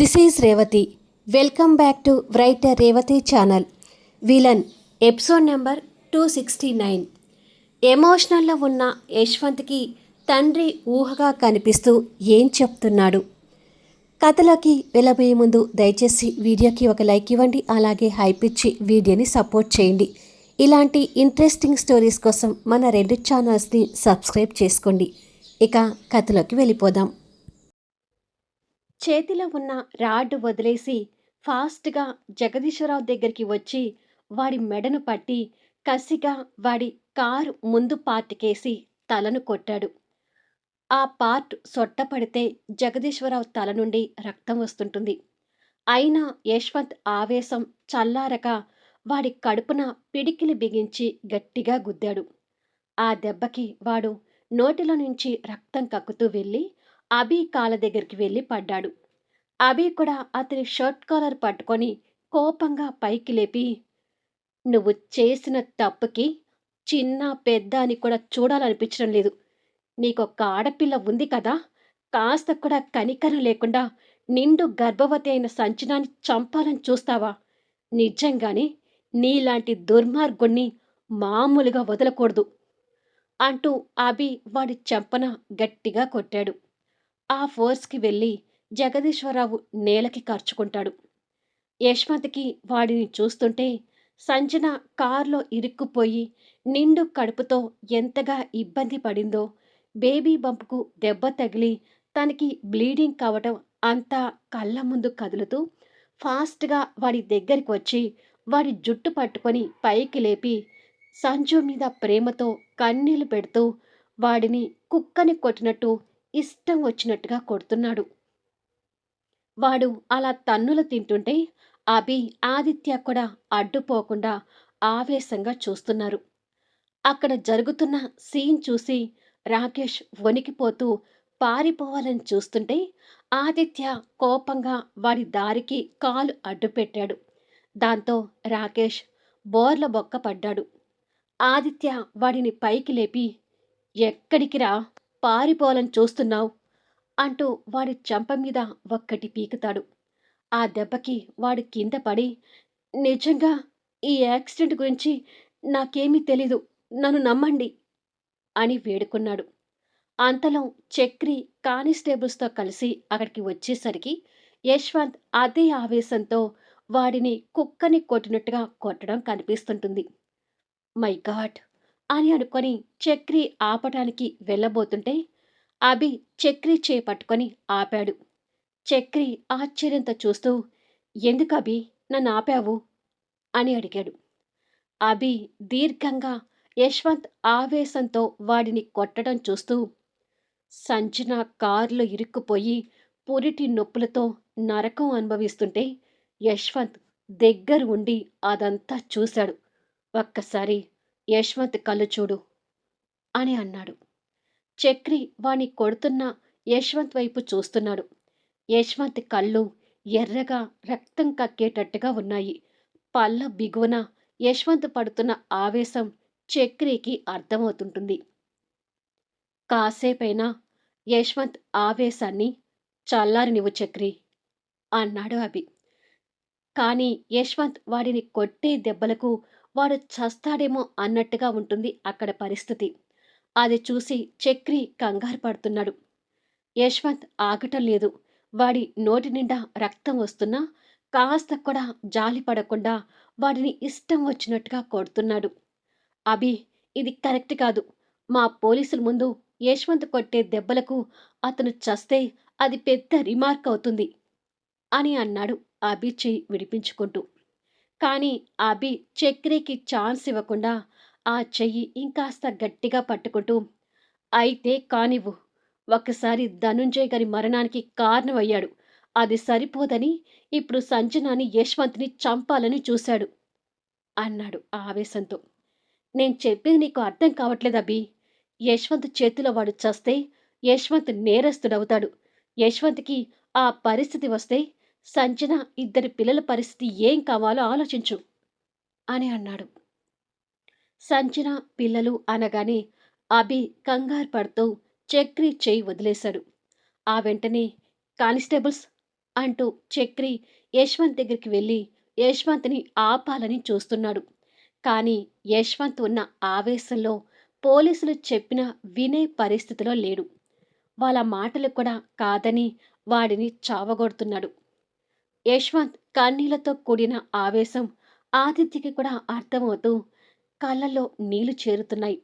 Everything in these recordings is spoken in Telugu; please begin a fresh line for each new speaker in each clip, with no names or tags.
This is Revathi. Welcome back to writer Revathi channel villain episode number two sixty nine ఎమోషనల్లో ఉన్న యశ్వంత్కి తండ్రి ఊహగా కనిపిస్తూ ఏం చెప్తున్నాడు? కథలోకి వెళ్ళబోయే ముందు దయచేసి వీడియోకి ఒక లైక్ ఇవ్వండి అలాగే హైప్ ఇచ్చి వీడియోని సపోర్ట్ చేయండి. ఇలాంటి ఇంట్రెస్టింగ్ స్టోరీస్ కోసం మన రెండు ఛానల్స్ని సబ్స్క్రైబ్ చేసుకోండి. ఇక కథలోకి వెళ్ళిపోదాం. చేతిలో ఉన్న రాడ్ వదిలేసి ఫాస్ట్గా జగదీశ్వరరావు దగ్గరికి వచ్చి వాడి మెడను పట్టి కసిగా వాడి కారు ముందు పార్ట్కేసి తలను కొట్టాడు. ఆ పార్ట్ సొట్టపడితే జగదీశ్వరరావు తల నుండి రక్తం వస్తుంటుంది. అయినా యశ్వంత్ ఆవేశం చల్లారక వాడి కడుపున పిడికిలి బిగించి గట్టిగా గుద్దాడు. ఆ దెబ్బకి వాడు నోటిలో నుంచి రక్తం కక్కుతూ వెళ్ళి అభి కాళ్ళ దగ్గరికి వెళ్ళి పడ్డాడు. అభి కూడా అతని షర్ట్ కాలర్ పట్టుకొని కోపంగా పైకి లేపి నువ్వు చేసిన తప్పుకి చిన్న పెద్ద అని కూడా చూడాలనిపించడం లేదు. నీకొక్క ఆడపిల్ల ఉంది కదా కాస్త కూడా కనికరం లేకుండా నిండు గర్భవతి అయిన సంచనాన్ని చంపాలని చూస్తావా? నిజంగానే నీలాంటి దుర్మార్గుణ్ణి మామూలుగా వదలకూడదు అంటూ అభి వాడి చెంపన గట్టిగా కొట్టాడు. ఆ ఫోర్స్కి వెళ్ళి జగదీశ్వరరావు నేలకి కార్చుకుంటాడు. యశ్వంత్కి వాడిని చూస్తుంటే సంజన కారులో ఇరుక్కుపోయి నిండు కడుపుతో ఎంతగా ఇబ్బంది పడిందో బేబీ బంప్కు దెబ్బ తగిలి తనకి బ్లీడింగ్ కావటం అంతా కళ్ళ ముందు కదులుతూ ఫాస్ట్గా వాడి దగ్గరికి వచ్చి వాడి జుట్టు పట్టుకొని పైకి లేపి సంజు మీద ప్రేమతో కన్నీళ్ళు పెడుతూ వాడిని కుక్కని కొట్టినట్టు ఇష్టం వచ్చినట్టుగా కొడుతున్నాడు. వాడు అలా తన్నులు తింటుంటే అభి ఆదిత్య కూడా అడ్డుపోకుండా ఆవేశంగా చూస్తున్నారు. అక్కడ జరుగుతున్న సీన్ చూసి రాకేష్ వణికిపోతూ పారిపోవాలని చూస్తుంటే ఆదిత్య కోపంగా వాడి దారికి కాలు అడ్డుపెట్టాడు. దాంతో రాకేష్ బోర్ల బొక్క పడ్డాడు. ఆదిత్య వాడిని పైకి లేపి ఎక్కడికి రా పారిపోవాలని చూస్తున్నావు అంటూ వాడి చంప మీద ఒక్కటి పీకుతాడు. ఆ దెబ్బకి వాడు కింద పడి నిజంగా ఈ యాక్సిడెంట్ గురించి నాకేమీ తెలీదు నన్ను నమ్మండి అని వేడుకున్నాడు. అంతలో చక్రి కానిస్టేబుల్స్తో కలిసి అక్కడికి వచ్చేసరికి యశ్వంత్ అదే ఆవేశంతో వాడిని కుక్కని కొట్టినట్టుగా కొట్టడం కనిపిస్తుంటుంది. మై గాడ్ అని అనుకొని చక్రి ఆపటానికి వెళ్ళబోతుంటే అభి చక్రి చేపట్టుకొని ఆపాడు. చక్రి ఆశ్చర్యంతో చూస్తూ ఎందుకు అభి? నన్ను ఆపావు? అని అడిగాడు. అభి దీర్ఘంగా యశ్వంత్ ఆవేశంతో వాడిని కొట్టడం చూస్తూ సంజన కారులో ఇరుక్కుపోయి పురిటి నొప్పులతో నరకం అనుభవిస్తుంటే యశ్వంత్ దగ్గర ఉండి అదంతా చూశాడు. ఒక్కసారి యశ్వంత్ కళ్ళు చూడు అని అన్నాడు. చక్రి వాణ్ణి కొడుతున్న యశ్వంత్ వైపు చూస్తున్నాడు. యశ్వంత్ కళ్ళు ఎర్రగా రక్తం కక్కేటట్టుగా ఉన్నాయి. పళ్ళ బిగువన యశ్వంత్ పడుతున్న ఆవేశం చక్రికి అర్థమవుతుంటుంది. కాసేపైనా యశ్వంత్ ఆవేశాన్ని చల్లారినివ్వు చక్రి అన్నాడు అభి. కానీ యశ్వంత్ వాడిని కొట్టే దెబ్బలకు వాడు చస్తాడేమో అన్నట్టుగా ఉంటుంది అక్కడ పరిస్థితి. అది చూసి చక్రి కంగారు పడుతున్నాడు. యశ్వంత్ ఆగటం లేదు. వాడి నోటి నిండా రక్తం వస్తున్నా కాస్త కూడా జాలి పడకుండా వాడిని ఇష్టం వచ్చినట్టుగా కొడుతున్నాడు. అభి ఇది కరెక్ట్ కాదు. మా పోలీసుల ముందు యశ్వంత్ కొట్టే దెబ్బలకు అతను చస్తే అది పెద్ద రిమార్క్ అవుతుంది అని అన్నాడు అభి విడిపించుకుంటూ కానీ అభి చక్రికి ఛాన్స్ ఇవ్వకుండా ఆ చెయ్యి ఇంకాస్త గట్టిగా పట్టుకుంటూ అయితే కానివ్వు. ఒకసారి ధనుంజయ్ గారి మరణానికి కారణమయ్యాడు. అది సరిపోదని ఇప్పుడు సంజనాని యశ్వంత్ని చంపాలని చూశాడు అన్నాడు ఆవేశంతో. నేను చెప్పేది నీకు అర్థం కావట్లేదు అభి. యశ్వంత్ చేతిలో వాడు చస్తే యశ్వంత్ నేరస్తుడవుతాడు. యశ్వంత్కి ఆ పరిస్థితి వస్తే సంజన ఇద్దరి పిల్లల పరిస్థితి ఏం కావాలో ఆలోచించు అని అన్నాడు. సంజన పిల్లలు అనగానే అభి కంగారు పడుతూ చక్రి చేయి వదిలేశాడు. ఆ వెంటనే కానిస్టేబుల్స్ అంటూ చక్రి యశ్వంత్ దగ్గరికి వెళ్ళి యశ్వంత్ని ఆపాలని చూస్తున్నాడు. కానీ యశ్వంత్ ఉన్న ఆవేశంలో పోలీసులు చెప్పిన వినే పరిస్థితిలో లేడు. వాళ్ళ మాటలు కూడా కాదని వాడిని చావగొడుతున్నాడు. యశ్వంత్ కన్నీళ్ళతో కూడిన ఆవేశం ఆదిత్యకి కూడా అర్థమవుతూ కళ్ళల్లో నీళ్ళు చేరుతున్నాయి.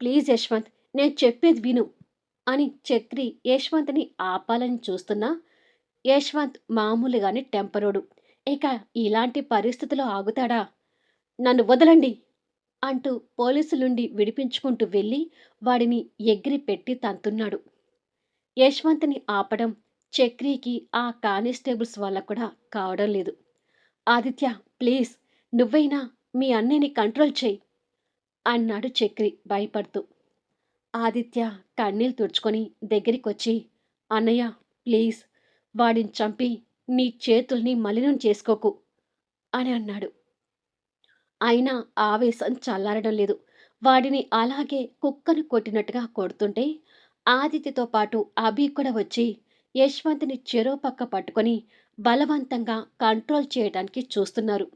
ప్లీజ్ యశ్వంత్ నేను చెప్పేది విను అని చక్రి యశ్వంత్ని ఆపాలని చూస్తున్నా యశ్వంత్ మామూలుగానే టెంపరోడు. ఇక ఇలాంటి పరిస్థితిలో ఆగుతాడా? నన్ను వదలండి అంటూ పోలీసులుండి విడిపించుకుంటూ వెళ్ళి వాడిని ఎగిరి పెట్టి తంతున్నాడు. యశ్వంత్ని ఆపడం చక్రికి ఆ కానిస్టేబుల్స్ వల్ల కూడా కావడం లేదు. ఆదిత్య ప్లీజ్ నువ్వైనా మీ అన్నయ్యని కంట్రోల్ చేయి అన్నాడు చక్రి భయపడుతూ. ఆదిత్య కన్నీళ్ళు తుడుచుకొని దగ్గరికొచ్చి అన్నయ్య ప్లీజ్ వాడిని చంపి నీ చేతుల్ని మలినం చేసుకోకు అని అన్నాడు. అయినా ఆవేశం చల్లారడం లేదు. వాడిని అలాగే కుక్కను కొట్టినట్టుగా కొడుతుంటే ఆదిత్యతో పాటు అభి కూడా వచ్చి యశ్వంత్ని చెరో పక్క పట్టుకొని బలవంతంగా కంట్రోల్ చేయడానికి చూస్తున్నారు.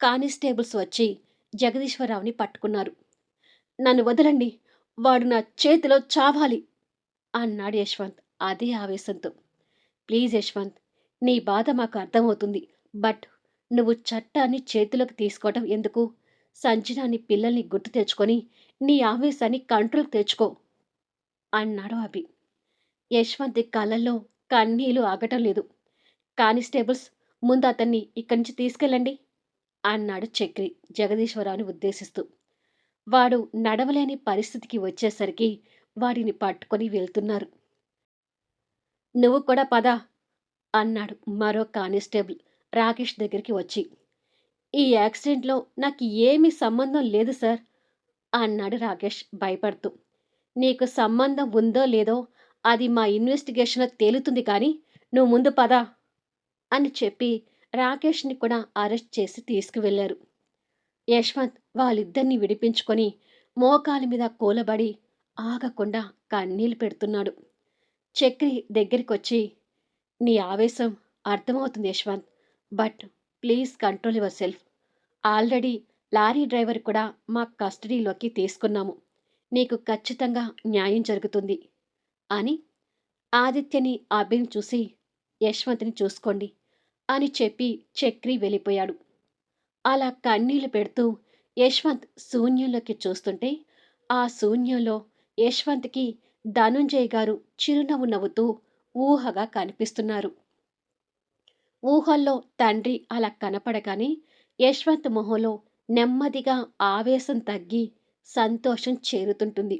కానిస్టేబుల్స్ వచ్చి జగదీశ్వరరావుని పట్టుకున్నారు. నన్ను వదలండి వాడు నా చేతిలో చావాలి అన్నాడు యశ్వంత్ అదే ఆవేశంతో. ప్లీజ్ యశ్వంత్ నీ బాధ మాకు అర్థమవుతుంది బట్ నువ్వు చట్టాన్ని చేతిలోకి తీసుకోవటం ఎందుకు? సంజనాని పిల్లల్ని గుర్తు తెచ్చుకొని నీ ఆవేశాన్ని కంట్రోల్ తెచ్చుకో అన్నాడు అభి. యశ్వంత్ కళ్ళల్లో కన్నీళ్ళు ఆగటం లేదు. కానిస్టేబుల్స్ ముందు అతన్ని ఇక్కడి నుంచి తీసుకెళ్ళండి అన్నాడు చక్రి జగదీశ్వరరావుని ఉద్దేశిస్తూ. వాడు నడవలేని పరిస్థితికి వచ్చేసరికి వాడిని పట్టుకొని వెళ్తున్నారు. నువ్వు కూడా పద అన్నాడు మరో కానిస్టేబుల్ రాకేష్ దగ్గరికి వచ్చి. ఈ యాక్సిడెంట్లో నాకు ఏమీ సంబంధం లేదు సార్ అన్నాడు రాకేష్ భయపడుతూ. నీకు సంబంధం ఉందో లేదో అది మా ఇన్వెస్టిగేషన్ తేలుతుంది కానీ నువ్వు ముందు పద అని చెప్పి రాకేష్ని కూడా అరెస్ట్ చేసి తీసుకువెళ్ళారు యశ్వంత్ వాళ్ళిద్దరిని విడిపించుకొని మోకాలి మీద కూలబడి ఆగకుండా కన్నీళ్ళు పెడుతున్నాడు. చక్రి దగ్గరికొచ్చి నీ ఆవేశం అర్థమవుతుంది Yashwant but please control yourself. Already lorry driver కూడా మా కస్టడీలోకి తీసుకున్నాము. నీకు ఖచ్చితంగా న్యాయం జరుగుతుంది. అని ఆదిత్యని అభిని చూసి యశ్వంత్ని చూసుకోండి అని చెప్పి చక్రి వెళ్ళిపోయాడు. అలా కన్నీళ్ళు పెడుతూ యశ్వంత్ శూన్యంలోకి చూస్తుంటే ఆ శూన్యంలో యశ్వంత్కి ధనుంజయ్ గారు చిరునవ్వు నవ్వుతూ ఊహగా కనిపిస్తున్నారు. ఊహల్లో తండ్రి అలా కనపడగానే యశ్వంత్ మొహంలో నెమ్మదిగా ఆవేశం తగ్గి సంతోషం చేరుతుంటుంది.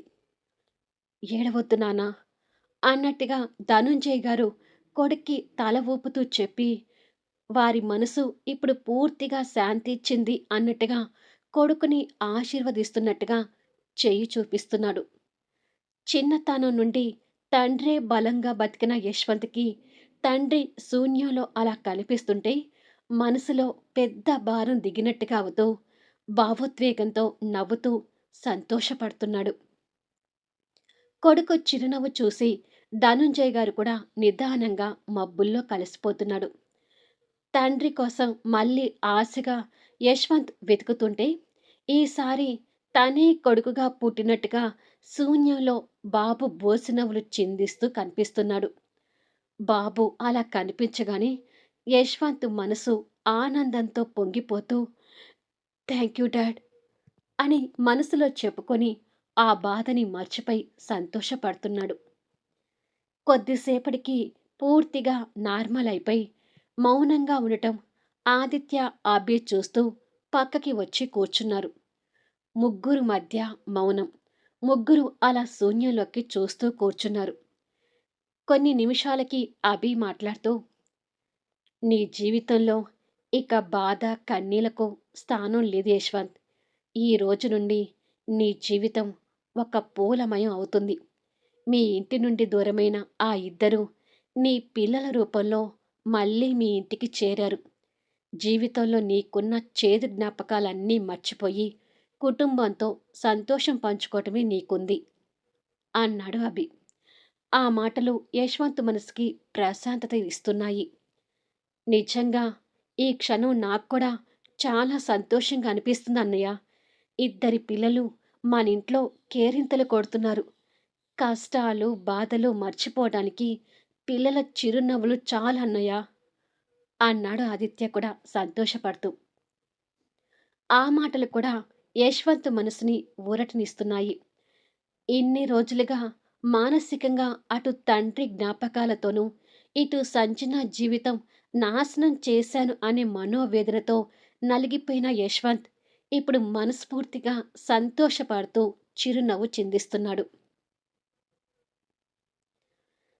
ఏడవద్దు నానా అన్నట్టుగా ధనుంజయ్ గారు కొడుక్కి తల ఊపుతూ చెప్పి వారి మనసు ఇప్పుడు పూర్తిగా శాంతి ఇచ్చింది అన్నట్టుగా కొడుకుని ఆశీర్వదిస్తున్నట్టుగా చెయ్యి చూపిస్తున్నాడు. చిన్నతనం నుండి తండ్రే బలంగా బతికిన యశ్వంత్కి తండ్రి శూన్యంలో అలా కనిపిస్తుంటే మనసులో పెద్ద భారం దిగినట్టుగా అవుతూ భావోద్వేగంతో నవ్వుతూ సంతోషపడుతున్నాడు. కొడుకు చిరునవ్వు చూసి ధనుంజయ్ గారు కూడా నిదానంగా మబ్బుల్లో కలిసిపోతున్నాడు. తండ్రి కోసం మళ్ళీ ఆశగా యశ్వంత్ వెతుకుతుంటే ఈసారి తనే కొడుకుగా పుట్టినట్టుగా శూన్యంలో బాబు బోసినవులు చిందిస్తూ కనిపిస్తున్నాడు. బాబు అలా కనిపించగానే యశ్వంత్ మనసు ఆనందంతో పొంగిపోతూ థ్యాంక్ యూ డాడ్ అని మనసులో చెప్పుకొని ఆ బాధని మర్చిపోయి సంతోషపడుతున్నాడు. కొద్దిసేపటికి పూర్తిగా నార్మల్ అయిపోయి మౌనంగా ఉండటం ఆదిత్య ఆబ్య చూస్తూ పక్కకి వచ్చి కూర్చున్నారు. ముగ్గురు మధ్య మౌనం. ముగ్గురు అలా శూన్యంలోకి చూస్తూ కూర్చున్నారు. కొన్ని నిమిషాలకి అభి మాట్లాడుతూ నీ జీవితంలో ఇక బాధ కన్నీలకు స్థానం లేదు యశ్వంత్. ఈ రోజు నుండి నీ జీవితం ఒక పూలమయం అవుతుంది. మీ ఇంటి నుండి దూరమైన ఆ ఇద్దరు నీ పిల్లల రూపంలో మళ్ళీ మీ ఇంటికి చేరారు జీవితంలో నీకున్న చేదు జ్ఞాపకాలన్నీ మర్చిపోయి కుటుంబంతో సంతోషం పంచుకోవటమే నీకుంది అన్నాడు అభి ఆ మాటలు యశ్వంత్ మనసుకి ప్రశాంతత ఇస్తున్నాయి. నిజంగా ఈ క్షణం నాకు కూడా చాలా సంతోషంగా అనిపిస్తుంది అన్నయ్య. ఇద్దరి పిల్లలు మన ఇంట్లో కేరింతలు కొడుతున్నారు. కష్టాలు, బాధలు మర్చిపోవడానికి పిల్లల చిరునవ్వులు చాలన్నయ్య అన్నాడు ఆదిత్య కూడా సంతోషపడుతూ. ఆ మాటలు కూడా యశ్వంత్ మనసుని ఊరటనిస్తున్నాయి. ఇన్ని రోజులుగా మానసికంగా అటు తండ్రి జ్ఞాపకాలతోనూ, ఇటు సంజన జీవితం నాశనం చేశాను అనే మనోవేదనతో నలిగిపోయిన యశ్వంత్ ఇప్పుడు మనస్ఫూర్తిగా సంతోషపడుతూ చిరునవ్వు చిందిస్తున్నాడు.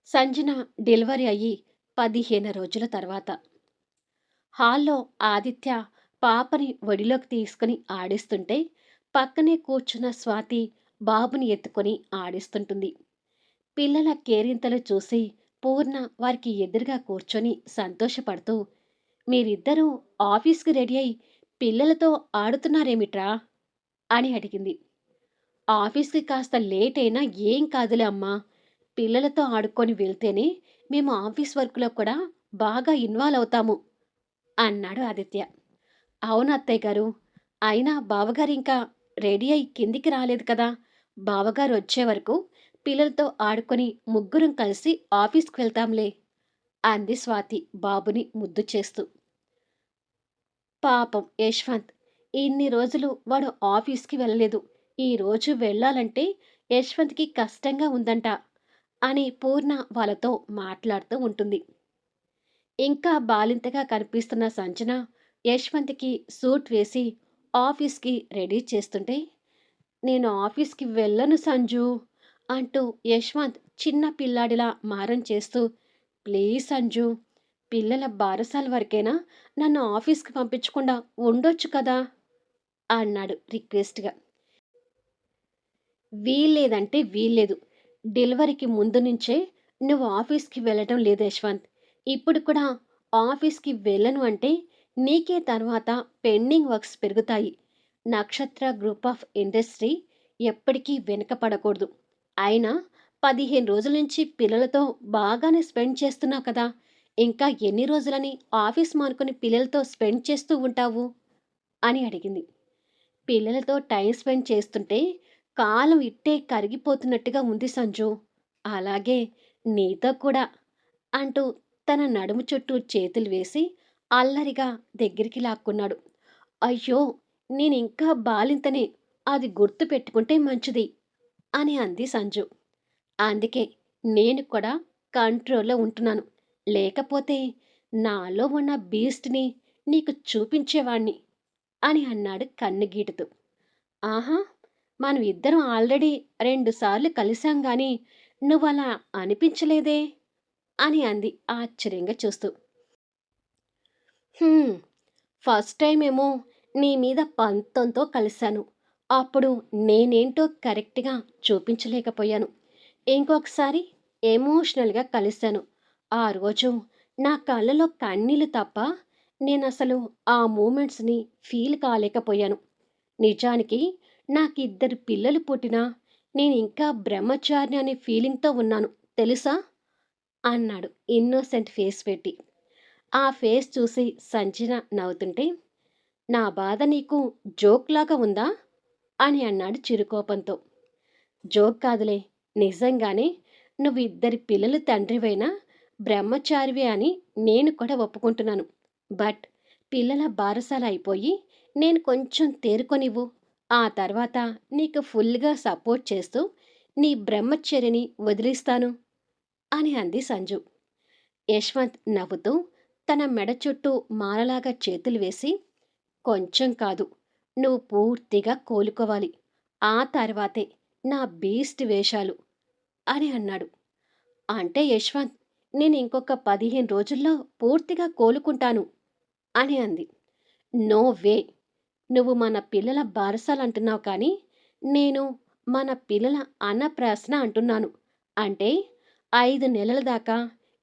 సంజన డెలివరీ అయ్యి పదిహేను రోజుల తర్వాత. హాల్లో ఆదిత్య పాపని ఒడిలోకి తీసుకుని ఆడిస్తుంటే పక్కనే కూర్చున్న స్వాతి బాబుని ఎత్తుకొని ఆడిస్తుంటుంది. పిల్లల కేరింతలు చూసి పూర్ణ వారికి ఎదురుగా కూర్చొని సంతోషపడుతూ మీరిద్దరూ ఆఫీస్కి రెడీ అయి పిల్లలతో ఆడుతున్నారేమిట్రా? అని అడిగింది. ఆఫీస్కి కాస్త లేట్ అయినా ఏం కాదులే అమ్మా. పిల్లలతో ఆడుకొని వెళ్తేనే మేము ఆఫీస్ వర్క్లో కూడా బాగా ఇన్వాల్వ్ అవుతాము అన్నాడు ఆదిత్య. అవును అత్తయ్య గారు. అయినా బావగారు ఇంకా రెడీ అయి కిందికి రాలేదు కదా. బావగారు వచ్చే వరకు పిల్లలతో ఆడుకొని ముగ్గురం కలిసి ఆఫీస్కి వెళ్తాంలే అంది స్వాతి బాబుని ముద్దు చేస్తూ. పాపం యశ్వంత్ ఇన్ని రోజులు వాడు ఆఫీస్కి వెళ్ళలేదు. ఈరోజు వెళ్ళాలంటే యశ్వంత్కి కష్టంగా ఉందంట. అని పూర్ణ వాళ్ళతో మాట్లాడుతూ ఉంటుంది. ఇంకా బాలింతగా కనిపిస్తున్న సంజన యశ్వంత్కి సూట్ వేసి ఆఫీస్కి రెడీ చేస్తుంటే నేను ఆఫీస్కి వెళ్ళను సంజు అంటూ యశ్వంత్ చిన్న పిల్లాడిలా మారం చేస్తూ ప్లీజ్ సంజు పిల్లల బారసాల వరకైనా? నన్ను ఆఫీస్కి పంపించకుండా ఉండొచ్చు కదా? అన్నాడు రిక్వెస్ట్గా. వీల్లేదంటే వీల్లేదు. డెలివరీకి ముందు నుంచే నువ్వు ఆఫీస్కి వెళ్ళడం లేదు యశ్వంత్. ఇప్పుడు కూడా ఆఫీస్కి వెళ్ళను అంటే నీకే తర్వాత పెండింగ్ వర్క్స్ పెరుగుతాయి. నక్షత్ర గ్రూప్ ఆఫ్ ఇండస్ట్రీ ఎప్పటికీ వెనకపడకూడదు. అయినా పదిహేను రోజుల నుంచి పిల్లలతో బాగానే స్పెండ్ చేస్తున్నావు కదా! ఇంకా ఎన్ని రోజులని ఆఫీస్ మానుకొని పిల్లలతో స్పెండ్ చేస్తూ ఉంటావు? అని అడిగింది. పిల్లలతో టైం స్పెండ్ చేస్తుంటే కాలం ఇట్టే కరిగిపోతున్నట్టుగా ఉంది సంజు. అలాగే నీతో కూడా అంటూ తన నడుము చుట్టూ చేతులు వేసి అల్లరిగా దగ్గరికి లాక్కున్నాడు. అయ్యో నేనింకా బాలింతనే అది గుర్తు పెట్టుకుంటే మంచిది అని అంది సంజు. అందుకే నేను కూడా కంట్రోల్లో ఉంటున్నాను. లేకపోతే నాలో ఉన్న బీస్ట్ని నీకు చూపించేవాణ్ణి అని అన్నాడు కన్ను గీటుతూ ఆహా మనం ఇద్దరం ఆల్రెడీ రెండుసార్లు కలిసాం గాని నువ్వలా అనిపించలేదే? అని అంది ఆశ్చర్యంగా చూస్తూ. ఫస్ట్ టైం ఏమో నీ మీద పంతంతో కలిశాను. అప్పుడు నేనేంటో కరెక్ట్గా చూపించలేకపోయాను. ఇంకొకసారి ఎమోషనల్గా కలిశాను. ఆ రోజు నా కళ్ళలో కన్నీళ్ళు తప్ప నేను అసలు ఆ మూమెంట్స్ని ఫీల్ కాలేకపోయాను. నిజానికి నాకు ఇద్దరు పిల్లలు పుట్టినా నేను ఇంకా బ్రహ్మచారిని అనే ఫీలింగ్తో ఉన్నాను తెలుసా? అన్నాడు ఇన్నోసెంట్ ఫేస్ పెట్టి. ఆ ఫేస్ చూసి సంజన నవ్వుతుంటే నా బాధ నీకు జోక్లాగా ఉందా? అని అన్నాడు చిరుకోపంతో. జోక్ కాదులే నిజంగానే నువ్వు ఇద్దరి పిల్లలు తండ్రివైనా బ్రహ్మచారివే అని నేను కూడా ఒప్పుకుంటున్నాను. బట్ పిల్లల బారసాల అయిపోయి నేను కొంచెం తేరుకొనివ్వు. ఆ తర్వాత నీకు ఫుల్గా సపోర్ట్ చేస్తూ నీ బ్రహ్మచర్యని వదిలిస్తాను అని అంది సంజు. యశ్వంత్ నవ్వుతూ తన మెడ చుట్టూ మాలలాగా చేతులు వేసి కొంచెం కాదు నువ్వు పూర్తిగా కోలుకోవాలి. ఆ తర్వాతే నా బీస్ట్ వేషాలు అని అన్నాడు. అంటే యశ్వంత్ నేను ఇంకొక పదిహేను రోజుల్లో పూర్తిగా కోలుకుంటాను అని అంది. No way! నువ్వు మన పిల్లల బారసాలు అంటున్నావు కానీ నేను మన పిల్లల అన్నప్రాసన అంటున్నాను. అంటే ఐదు నెలల దాకా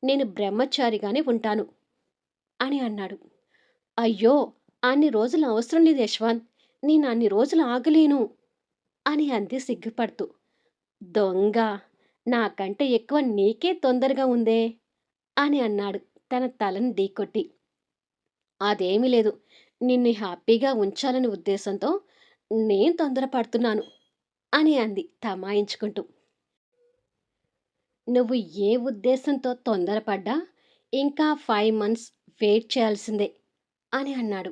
నేను బ్రహ్మచారిగానే ఉంటాను అని అన్నాడు. అయ్యో అన్ని రోజులు అవసరం లేదు యశ్వంత్. నేను అన్ని రోజులు ఆగలేను అని అంది సిగ్గుపడుతూ. దొంగ నాకంటే ఎక్కువ నీకే తొందరగా ఉందే అని అన్నాడు తన తలను ఢీకొట్టి. అదేమీ లేదు నిన్ను హ్యాపీగా ఉంచాలనే ఉద్దేశంతో నేను తొందరపడుతున్నాను అని అంది తమాయించుకుంటూ. నువ్వు ఏ ఉద్దేశంతో తొందరపడ్డా ఇంకా ఫైవ్ మంత్స్ వెయిట్ చేయాల్సిందే అని అన్నాడు.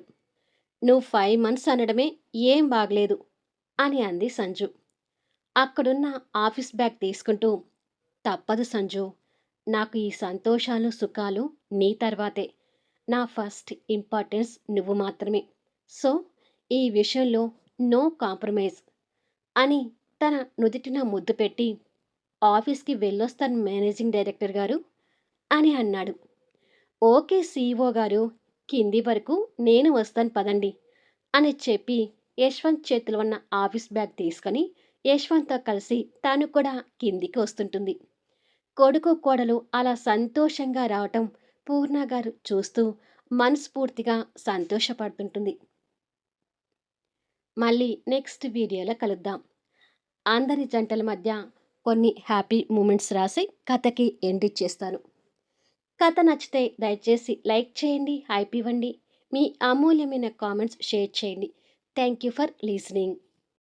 నువ్వు ఫైవ్ మంత్స్ అనడమే ఏం బాగలేదు అని అంది సంజు. అక్కడున్న ఆఫీస్ బ్యాగ్ తీసుకుంటూ తప్పదు సంజు నాకు ఈ సంతోషాలు సుఖాలు నీ తర్వాతే. నా ఫస్ట్ ఇంపార్టెన్స్ నువ్వు మాత్రమే. సో ఈ విషయంలో నో కాంప్రమైజ్ అని తన నుదిటిన ముద్దు పెట్టి ఆఫీస్కి వెళ్ళొస్తాను మేనేజింగ్ డైరెక్టర్ గారు అని అన్నాడు. ఓకే సీఈఓ గారు కింది వరకు నేను వస్తాను పదండి అని చెప్పి యశ్వంత్ చేతిలో ఉన్న ఆఫీస్ బ్యాగ్ తీసుకొని యశ్వంత్తో కలిసి తాను కూడా కిందికి వస్తుంటుంది. కొడుకు కోడలు అలా సంతోషంగా రావటం పూర్ణ గారు చూస్తూ మనస్ఫూర్తిగా సంతోషపడుతుంటుంది. మళ్ళీ నెక్స్ట్ వీడియోలో కలుద్దాం. అందరి జంటల మధ్య కొన్ని హ్యాపీ మూమెంట్స్ రాసి కథకి ఎండ్ ఇచ్చేస్తాను. కథ నచ్చితే దయచేసి లైక్ చేయండి హైప్ ఇవ్వండి. మీ అమూల్యమైన కామెంట్స్ షేర్ చేయండి. Thank you for listening